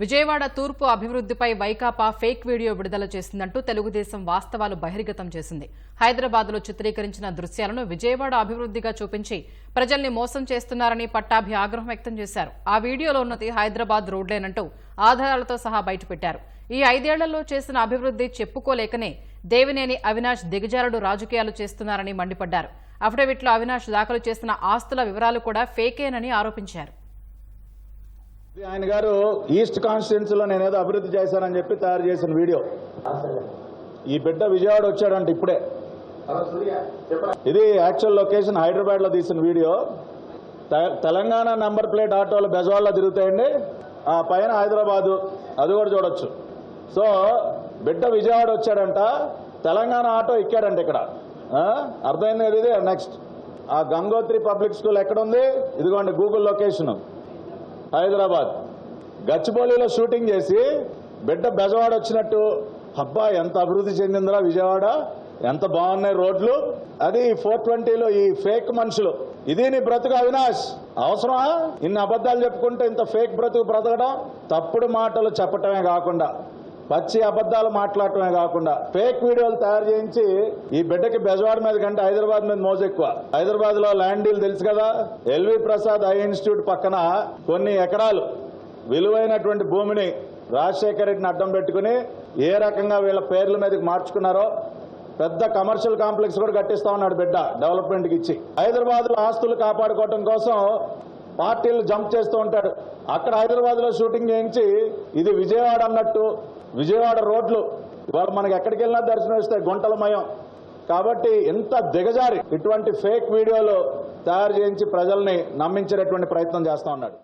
విజయవాడ తూర్పు అభివృద్ధిపై Vaikapa fake video విడుదల చేసిందంటూ తెలుగుదేశం వాస్తవాలు బహిర్గతం చేసింది. హైదరాబాద్లో చిత్రీకరించిన దృశ్యాలను విజయవాడ అభివృద్ధిగా చూపించి ప్రజల్ని మోసం చేస్తున్నారని పట్టాభి ఆగ్రహం వ్యక్తం చేశారు. ఆ వీడియోలో ఉన్నది హైదరాబాద్ రోడ్లేనంటూ ఆధారాలతో సహా బయటపెట్టారు. ఈ ఐదేళ్ళలో చేసిన అభివృద్ధి చెప్పుకోలేకనే దేవినేని అవినాష్ దిగజారుడు రాజకీయాలు చేస్తున్నారని మండిపడ్డారు. అఫిడవిట్లో అవినాష్ దాఖలు చేసిన ఆస్తుల వివరాలు కూడా ఫేకేనని ఆరోపించారు. ఆయన గారు ఈస్ట్ కాన్స్టిట్యున్సీలో నేను ఏదో అభివృద్ధి చేశానని చెప్పి తయారు చేసిన వీడియో. ఈ బిడ్డ విజయవాడ వచ్చాడంట ఇప్పుడే. ఇది యాక్చువల్ లొకేషన్ హైదరాబాద్లో తీసిన వీడియో. తె- తెలంగాణ నంబర్ ప్లేట్ ఆటోలు బెజవాడలో తిరుగుతాయండి. ఆ పైన హైదరాబాదు. అది కూడా చూడొచ్చు. సో బిడ్డ విజయవాడ వచ్చాడంట. తెలంగాణ ఆటో ఎక్కాడంట ఇక్కడ. అర్థమైంది ఇది? నెక్స్ట్ ఆ గంగోత్రి పబ్లిక్ స్కూల్ ఎక్కడ ఉంది ఇదిగోండి గూగుల్ లొకేషన్. హైదరాబాద్. గచ్చిబౌలిలో షూటింగ్ చేసి బిడ్డ బెజవాడ వచ్చినట్టు అబ్బా ఎంత అభివృద్ధి చెందిందిరా విజయవాడ ఎంత బాగున్నాయి రోడ్లు. అది ఫోర్ ట్వంటీలో ఈ ఫేక్ మనుషులు. ఇది నీ బ్రతుకు అవినాష్ అవసరమా? ఇన్ని అబద్ధాలు చెప్పుకుంటే ఇంత ఫేక్ బ్రతుకు బ్రతకడం? తప్పుడు మాటలు చెప్పటమే కాకుండా పచ్చి అబద్ధాలు మాట్లాడటమే కాకుండా ఫేక్ వీడియోలు తయారు చేయించి ఈ బిడ్డకి బెజవాడ మీద కంటే హైదరాబాద్ మీద మోజు ఎక్కువ హైదరాబాద్లో ల్యాండ్ డీల్ తెలుసు కదా? ఎల్వి ప్రసాద్ ఐ ఇన్స్టిట్యూట్ పక్కన కొన్ని ఎకరాలు విలువైనటువంటి భూమిని రాజశేఖర రెడ్డిని అడ్డం పెట్టుకుని ఏ రకంగా వీళ్ళ పేర్ల మీదకి మార్చుకున్నారో పెద్ద కమర్షియల్ కాంప్లెక్స్ కూడా కట్టిస్తా ఉన్నాడు బిడ్డ డెవలప్మెంట్కి ఇచ్చి. హైదరాబాద్లో ఆస్తులు కాపాడుకోవటం కోసం పార్టీలు జంప్ చేస్తూ ఉంటాడు. అక్కడ హైదరాబాద్లో షూటింగ్ చేయించి ఇది విజయవాడ అన్నట్టు విజయవాడ రోడ్లు. ఇవాళ మనకి ఎక్కడికి వెళ్ళినా దర్శనం ఇస్తాయి గుంటలమయం. కాబట్టి ఎంత దిగజారి ఇటువంటి ఫేక్ వీడియోలు తయారు చేయించి ప్రజల్ని నమ్మించేటటువంటి ప్రయత్నం చేస్తా ఉన్నాడు.